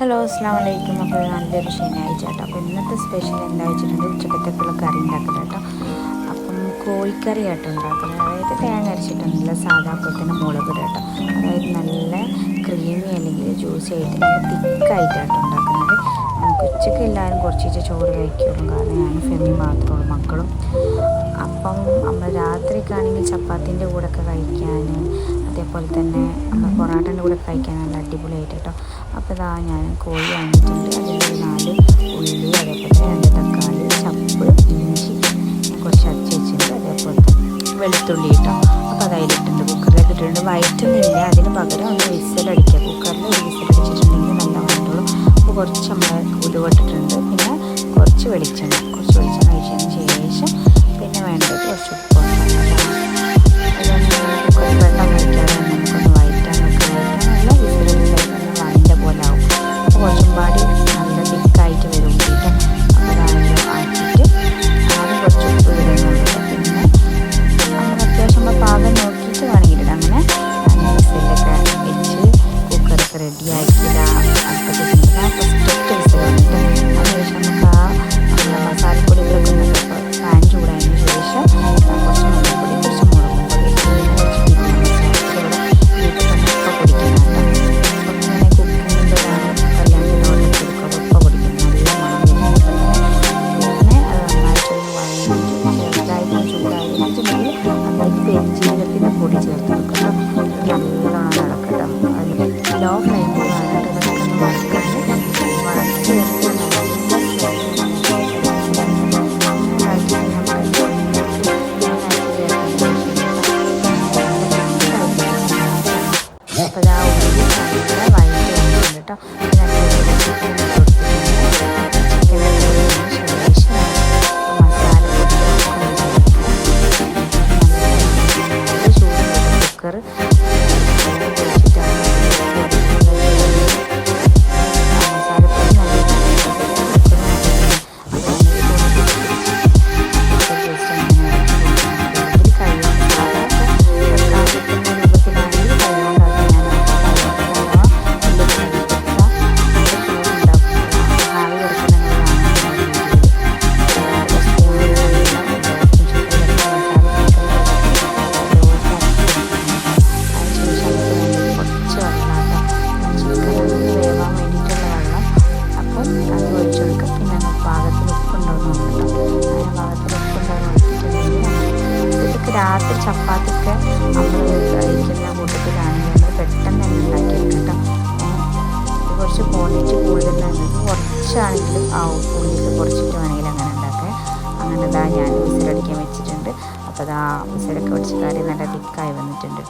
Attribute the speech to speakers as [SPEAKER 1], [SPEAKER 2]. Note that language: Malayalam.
[SPEAKER 1] ഹലോ അസ്സാം വലൈക്കും അപ്പോൾ നല്ലൊരു ശനിയാഴ്ച കേട്ടോ. അപ്പോൾ ഇന്നത്തെ സ്പെഷ്യൽ എന്താ വെച്ചിട്ടുണ്ട് ഉച്ചക്കത്തേക്കുള്ള കറി ഉണ്ടാക്കുന്നത് കേട്ടോ. അപ്പം കോഴിക്കറി ആയിട്ട് ഉണ്ടാക്കുന്നത് അതായത് തേങ്ങ അരച്ചിട്ടുണ്ടല്ലോ സാധാ പോലെ മുളക് കേട്ടോ. അതായത് നല്ല ക്രീമി അല്ലെങ്കിൽ ജ്യൂസി ആയിട്ട് നല്ല എല്ലാവരും കുറച്ച് ചോറ് കഴിക്കുള്ളൂ. കാരണം ഞാൻ ഫെമി മാത്രമുള്ളൂ മക്കളും. അപ്പം നമ്മൾ രാത്രിക്കാണെങ്കിൽ ചപ്പാത്തിന്റെ കൂടെ ഒക്കെ കഴിക്കാൻ അതേപോലെ തന്നെ നമ്മൾ പൊറാട്ടന്റെ കൂടെ കഴിക്കാൻ നല്ല അടിപൊളിയായിട്ട് കേട്ടോ. അപ്പോൾ ഇതാ ഞാൻ കോഴി വാങ്ങിയിട്ടുണ്ട്. അതിൽ നാല് ഉള്ളി അതേപോലെ രണ്ട് തക്കാളി ചപ്പ് ഇഞ്ചി കുറച്ച് അരച്ച് വെച്ചിട്ടുണ്ട്. അതേപോലെ വെളുത്തുള്ളി കേട്ടോ. അപ്പോൾ അതായിട്ടുണ്ട് കുക്കറിൽ ഇട്ടിട്ടുണ്ട് വയറ്റുന്നില്ല അതിന് പകരം ഒന്ന് വിസലടിക്കുക. കുക്കറിൽ ഒരു വിസലടിച്ചിട്ടുണ്ടെങ്കിൽ നല്ല വന്നിട്ടുള്ളൂ അപ്പോൾ കുറച്ച് നമ്മൾ കുറച്ച് വെളിച്ചെണ്ണ കുറച്ച് വെളിച്ചെണ്ണ ഒഴിച്ചതിന് ശേഷം പിന്നെ വേണ്ടത് കുറച്ച് ഉപ്പ്. വെള്ളം കഴിക്കാതെ നമുക്കൊന്ന് വയറ്റാൻ നല്ല വാങ്ങിന്റെ പോലെ ആവും. കുറച്ചും പാടി നല്ല തിക്കായിട്ട് വരും അപ്പോൾ നോക്കിയിട്ട് റെഡിയാക്കിയിട്ട് കേട്ടോ രാത്രി ചപ്പാത്തിയൊക്കെ നമ്മൾ കഴിക്കുന്ന കൂട്ടത്തിലാണെങ്കിൽ നമ്മൾ പെട്ടെന്ന് തന്നെ ഉണ്ടാക്കിയെടുക്കട്ടോ കുറച്ച് ക്വാണ്ടിറ്റി കൂടുതലാണ് കുറച്ചാണെങ്കിലും ആ ഉള്ളിൽ കുറച്ചിട്ട് വേണമെങ്കിൽ അങ്ങനെ ഉണ്ടാക്കാം അങ്ങനെ ഇതാ ഞാൻ വിസിലടിക്കാൻ വെച്ചിട്ടുണ്ട് അപ്പോൾ അതാ വിസിലൊക്കെ കുറച്ച് കാര്യം നല്ല തിക്കായി വന്നിട്ടുണ്ട്